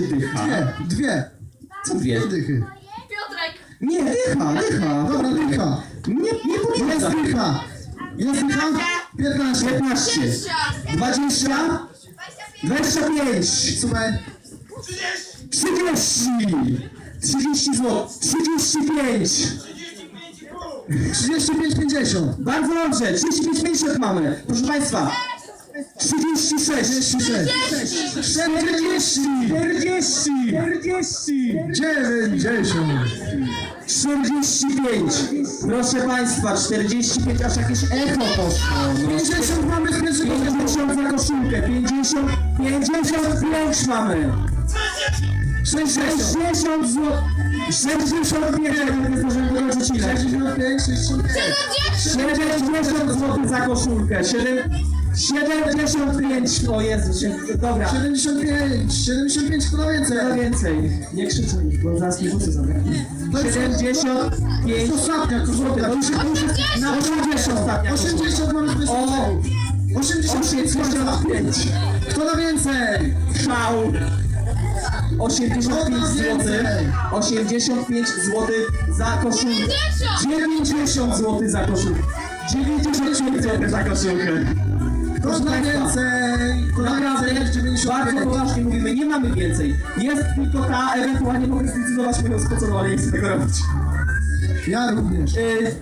będzie dycha. Dwie, dwie. Co dwie? Dychy. Piotrek! Nie, dycha, dycha. Dobra, dycha. Nie, nie Jest podpowiada. dycha. Jest dycha? 15. 15, 20, 25, Słuchaj. 30, 30 zł, 35. 35, 50. Bardzo dobrze, 35 50 mamy. Proszę Państwa. 36, 36. 40, 40, 40, 90. 45. Proszę Państwa, 45, aż jakieś echo poszło. No. 50 mamy z pierwszego 50 za koszulkę, 50, 55 mamy. 60 zł, 60 nie, nie zdążyłem tego rzucić. 65, 65. 70 zł za koszulkę, 7, 75, o Jezu, się, dobra. 75, 75, kto na więcej? Więcej, nie krzyczę, bo zaraz mi włosy zabrałem. 75 To ostatnia koszulka. to już jest na 80 ostatnia 80 mamy z pierwszego O, 85, 85. Kto na więcej? Szał. 85 zł. 85 zł za koszulkę. 90 zł za koszulkę. 95 zł za koszulkę. Proszę więcej? Naprawdę, bardzo 95. poważnie mówimy, nie mamy więcej. Jest tylko ta, ewentualnie mogę zdecydować moją spoconą, ale nie chcę tego robić. Ja również. Dzie-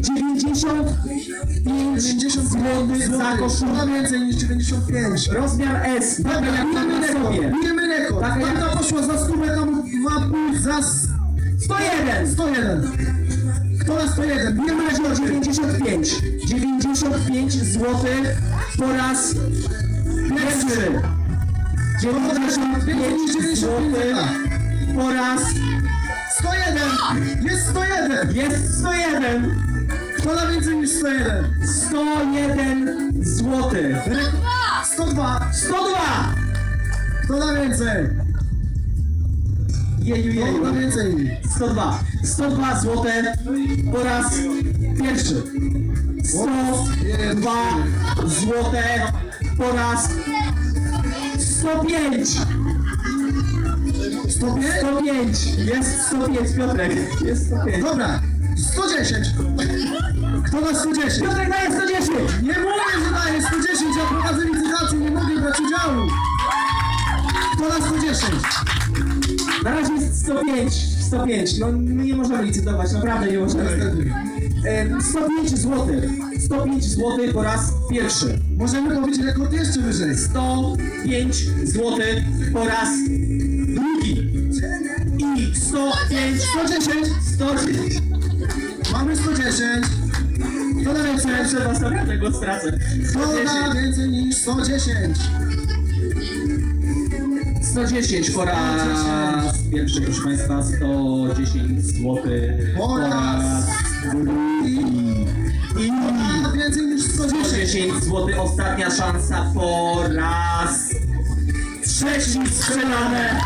95 50 zł za koszulkę. więcej niż 95? Rozmiar S. Dobra, mamy na sobie. Bijemy rekord. Tak, Magda poszła za stówę, tam dwa pół, za s- 101. 101. Kto na 101? Bijemy rekord. 95. 95 zł po raz pierwszy. 95 zł po raz 101! Jest 101! jest 101. Kto na więcej niż 101? 101 zł. 102! 102. Kto na więcej? Jeju, Kto na jeju. więcej? 102. 102 zł po raz pierwszy. 102 zł po raz 105. 105? 105. Jest 105, Piotrek. Jest 105. Dobra, 110. Kto na 110? Piotrek daje 110. Nie mówię, że daję 110, ja prowadzę licytację, nie mogę brać udziału. Kto na 110? Na razie jest 105. 105. No my nie możemy licytować, naprawdę nie możemy. E, 105 zł. 105 zł po raz pierwszy. Możemy pobić rekord jeszcze wyżej. 105 zł po raz drugi. I 105, 110, 110. Mamy 110. Kto na więcej? Proszę was, naprawdę go stracę. Kto na 110, więcej niż 110? 110 po raz pierwszy, proszę państwa, 110 zł po raz. I więcej niż 110? 110 zł, ostatnia szansa po raz trzeci strzelane.